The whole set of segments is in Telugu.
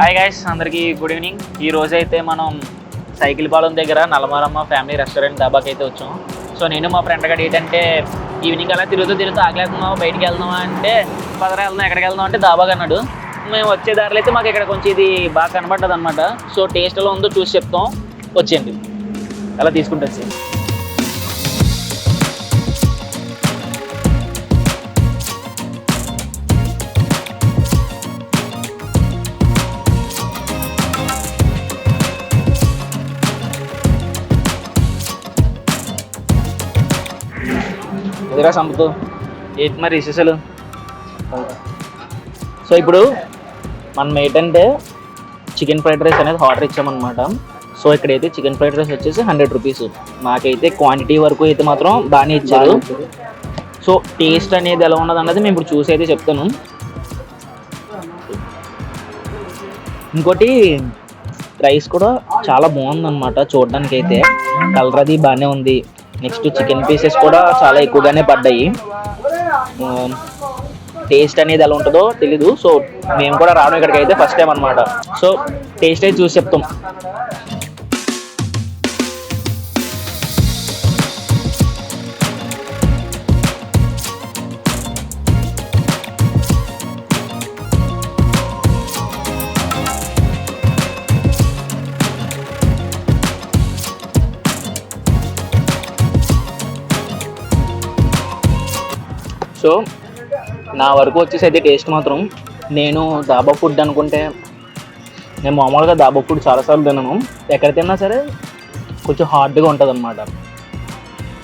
హాయ్ గైస్ అందరికీ గుడ్ ఈవినింగ్ ఈ రోజైతే మనం సైకిల్ పాలెం దగ్గర నల్లమరమ్మ ఫ్యామిలీ రెస్టారెంట్ దాబాకి అయితే వచ్చాం. సో నేను మా ఫ్రెండ్ గడి ఏంటంటే ఈవినింగ్ అలా తిరుగుతూ తిరుగుతూ ఆగలేకున్నాం బయటికి వెళ్దాం అంటే పదరా వెళ్దాం ఎక్కడికి వెళ్దాం అంటే దాబాకి అన్నాడు. మేము వచ్చే దారిలో అయితే మాకు ఇక్కడ కొంచెం ఇది బాగా కనబడ్డది అనమాట సో టేస్ట్లో ఉందో చూసి చెప్తాం. వచ్చేయండి. అలా తీసుకుంటే వచ్చేయండి. ఎదురా సంపుతూ. ఏంటి మరి విశేషాలు? సో ఇప్పుడు మనం ఏంటంటే చికెన్ ఫ్రైడ్ రైస్ అనేది ఆర్డర్ ఇచ్చామన్నమాట. సో ఇక్కడైతే చికెన్ ఫ్రైడ్ రైస్ వచ్చేసి హండ్రెడ్ రూపీస్ నాకైతే క్వాంటిటీ వరకు అయితే మాత్రం బాగానే ఇచ్చారు. సో టేస్ట్ అనేది ఎలా ఉన్నది అన్నది మేము ఇప్పుడు చూసి అయితే చెప్తాను. ఇంకోటి రైస్ కూడా చాలా బాగుందన్నమాట చూడడానికి అయితే కలర్ అది బాగానే ఉంది. నెక్స్ట్ చికెన్ పీసెస్ కూడా చాలా ఎక్కువగానే పడ్డాయి. టేస్ట్ అనేది ఎలా ఉంటుందో తెలీదు. సో మేము కూడా రావడం ఇక్కడికి అయితే ఫస్ట్ టైం అనమాట సో టేస్ట్ అయితే చూసి చెప్తాం. సో నా వరకు వచ్చేసి అయితే టేస్ట్ మాత్రం నేను దాబా ఫుడ్ అనుకుంటే నేను మామూలుగా దాబా ఫుడ్ చాలాసార్లు తిన్నాను ఎక్కడ తిన్నా సరే కొంచెం హార్డ్గా ఉంటుంది అనమాట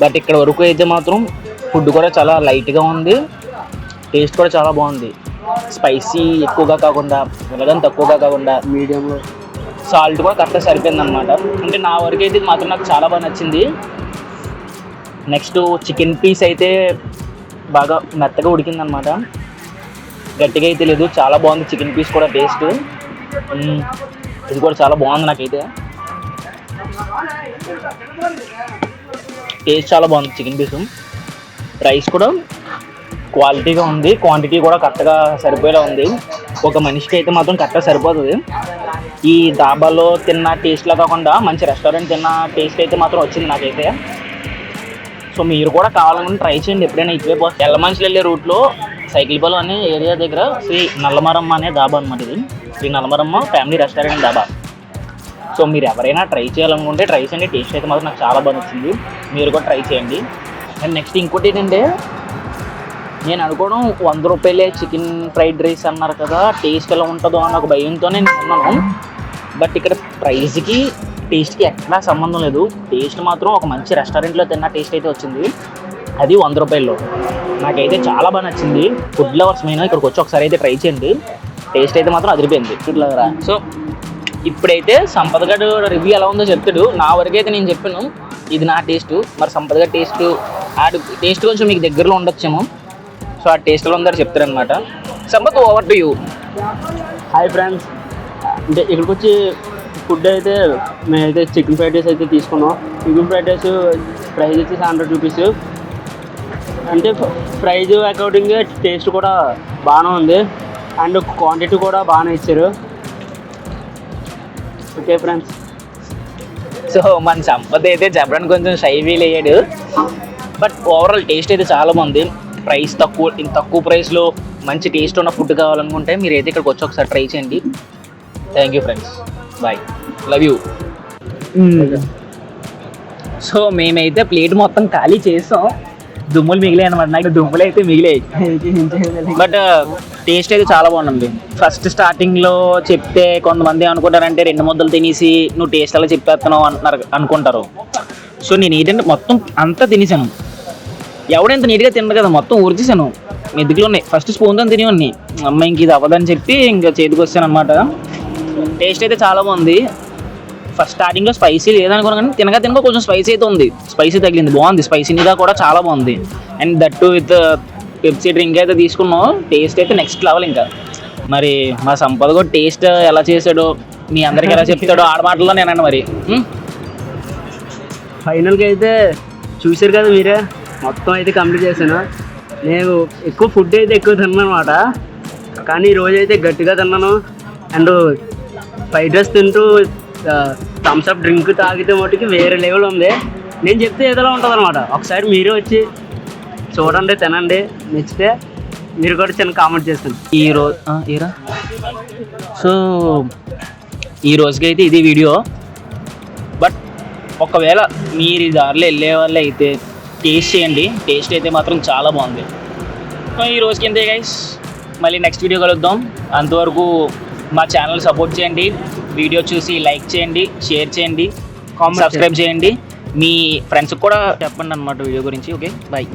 బట్ ఇక్కడ వరకు అయితే మాత్రం ఫుడ్ కూడా చాలా లైట్గా ఉంది. టేస్ట్ కూడా చాలా బాగుంది. స్పైసీ ఎక్కువగా కాకుండా ఎలాగని తక్కువగా కాకుండా మీడియంలో సాల్ట్ కూడా కరెక్ట్గా సరిపోయింది అనమాట అంటే నా వరకు అయితే ఇది మాత్రం నాకు చాలా బాగా నచ్చింది. నెక్స్ట్ చికెన్ పీస్ అయితే బాగా మెత్తగా ఉడికిందనమాట గట్టిగా అయితే లేదు చాలా బాగుంది. చికెన్ పీస్ కూడా టేస్ట్. ఇది కూడా చాలా బాగుంది నాకైతే. టేస్ట్ చాలా బాగుంది చికెన్ పీస్. రైస్ కూడా క్వాలిటీగా ఉంది. క్వాంటిటీ కూడా కరెక్ట్గా సరిపోయేలా ఉంది. ఒక మనిషికి అయితే మాత్రం కరెక్ట్గా సరిపోతుంది. ఈ డాబాలో తిన్న టేస్ట్లా కాకుండా మంచి రెస్టారెంట్ తిన్న టేస్ట్ అయితే మాత్రం వచ్చింది నాకైతే. సో మీరు కూడా కావాలనుకుంటే ట్రై చేయండి. ఎప్పుడైనా ఇటువైపు ఎల్లమంచులు వెళ్ళే రూట్లో సైకిల్ పొలం అనే ఏరియా దగ్గర శ్రీ నల్లమరమ్మ అనే దాబా అనమాట ఇది. Shri Nallamaramma family restaurant dhaba so మీరు ఎవరైనా ట్రై చేయాలనుకుంటే ట్రై చేయండి. టేస్ట్ అయితే మాత్రం నాకు చాలా బాగా నచ్చింది. మీరు కూడా ట్రై చేయండి. అండ్ నెక్స్ట్ ఇంకోటి ఏంటంటే నేను అనుకోవడం వంద రూపాయలే చికెన్ ఫ్రైడ్ రైస్ అన్నారు కదా టేస్ట్ ఎలా ఉంటుందో అన్న ఒక భయంతోనే నేను ఉన్నాను. బట్ ఇక్కడ ప్రైస్కి టేస్ట్కి ఎక్కడా సంబంధం లేదు. టేస్ట్ మాత్రం ఒక మంచి రెస్టారెంట్లో తిన్న టేస్ట్ అయితే వచ్చింది. అది వంద రూపాయల్లో. నాకైతే చాలా బాగా నచ్చింది. ఫుడ్ లవర్స్ మెయిన్ ఇక్కడికి వచ్చి ఒకసారి అయితే ట్రై చేయండి. టేస్ట్ అయితే మాత్రం అదిరిపోయింది. ఫుడ్ లవరా? సో ఇప్పుడైతే సంపద గడు రివ్యూ ఎలా ఉందో చెప్తాడు. నా వరకు అయితే నేను చెప్పాను. ఇది నా టేస్ట్. మరి సంపద గడ్ టేస్ట్ ఆడు టేస్ట్ కొంచెం మీకు దగ్గరలో ఉండొచ్చేమో. సో ఆ టేస్ట్ ఎలా ఉందో చెప్తారనమాట Sampath over to you hi friends అంటే ఇక్కడికి వచ్చి ఫుడ్ అయితే మేమైతే చికెన్ ఫ్రైడ్ రైస్ అయితే తీసుకున్నాం. చికెన్ ఫ్రైడ్ రైస్ ప్రైస్ వచ్చేసి హండ్రెడ్ రూపీస్. అంటే ప్రైజ్ అకార్డింగ్ టేస్ట్ కూడా బాగానే ఉంది. అండ్ క్వాంటిటీ కూడా బాగానే ఇచ్చారు. Okay friends. సో మన సంపద అయితే చెప్పడానికి కొంచెం షై ఫీల్ అయ్యాడు. బట్ ఓవరాల్ టేస్ట్ అయితే చాలా బాగుంది. ప్రైస్ తక్కువ ఇంత తక్కువ ప్రైస్లో మంచి టేస్ట్ ఉన్న ఫుడ్ కావాలనుకుంటే మీరు అయితే ఇక్కడికి వచ్చి ఒకసారి ట్రై చేయండి. Thank you friends. Bye love you so మేమైతే ప్లేట్ మొత్తం ఖాళీ చేసాం. దుమ్ములు మిగిలాయి అనమాట నాకు దుమ్ములు అయితే మిగిలాయి. బట్ టేస్ట్ అయితే చాలా బాగుంది ఫస్ట్ స్టార్టింగ్లో చెప్తే కొంతమంది అనుకుంటారంటే రెండు ముద్దలు తినేసి నువ్వు టేస్ట్ అలా చెప్పేస్తున్నావు అంటున్నారు అనుకుంటారు. సో నేను ఏంటంటే మొత్తం అంతా తినేసాను. ఎవడెంత నీట్గా తినడు కదా మొత్తం ఊర్చేసాను. మెతుకులు ఉన్నాయి. ఫస్ట్ స్పూన్తో తినేవాడిని. అమ్మ ఇంక ఇది అవ్వదని చెప్పి ఇంకా చేతికి వచ్చాను అనమాట టేస్ట్ అయితే చాలా బాగుంది. ఫస్ట్ స్టార్టింగ్లో స్పైసీ లేదనుకున్నా కానీ తినగా తినగా కొంచెం స్పైసీ అయితే ఉంది. స్పైసీ తగిలింది. బాగుంది. స్పైసీగా కూడా చాలా బాగుంది. And that with Pepsi drink అయితే తీసుకున్నాం. టేస్ట్ అయితే నెక్స్ట్ లెవెల్ ఇంకా. మరి మా సంపద కూడా టేస్ట్ ఎలా చేశాడో మీ అందరికి ఎలా చెప్తాడో ఆడ నేనండి మరి. ఫైనల్గా అయితే చూశారు కదా మీరే? మొత్తం అయితే కంప్లీట్ చేశాను. నేను ఎక్కువ ఫుడ్ అయితే ఎక్కువ తిన్నాను అనమాట. కానీ ఈరోజు అయితే గట్టిగా తిన్నాను. అండ్ ఫ్రైడ్ రైస్ తింటూ థమ్స్ అప్ డ్రింక్ తాగితే మటుకి వేరే లెవెల్ ఉంది. నేను చెప్తే ఏదోలా ఉంటుంది అనమాట ఒకసారి మీరు వచ్చి చూడండి తినండి. నచ్చితే మీరు కూడా చిన్న కామెంట్ చేస్తుంది. ఈ రోజు ఏరా సో ఈ రోజుకైతే ఇది వీడియో బట్ ఒకవేళ మీరు ఈ దారిలో వెళ్ళే వాళ్ళు అయితే టేస్ట్ చేయండి. టేస్ట్ అయితే మాత్రం చాలా బాగుంది. సో ఈ రోజుకి ఇంతే గైస్ మళ్ళీ నెక్స్ట్ వీడియో కలుద్దాం. అంతవరకు మా ఛానల్ సపోర్ట్ చేయండి. వీడియో చూసి లైక్ చేయండి షేర్ చేయండి సబ్స్క్రైబ్ చేయండి. మీ ఫ్రెండ్స్కి కూడా చెప్పండి అనమాట వీడియో గురించి ఓకే బాయ్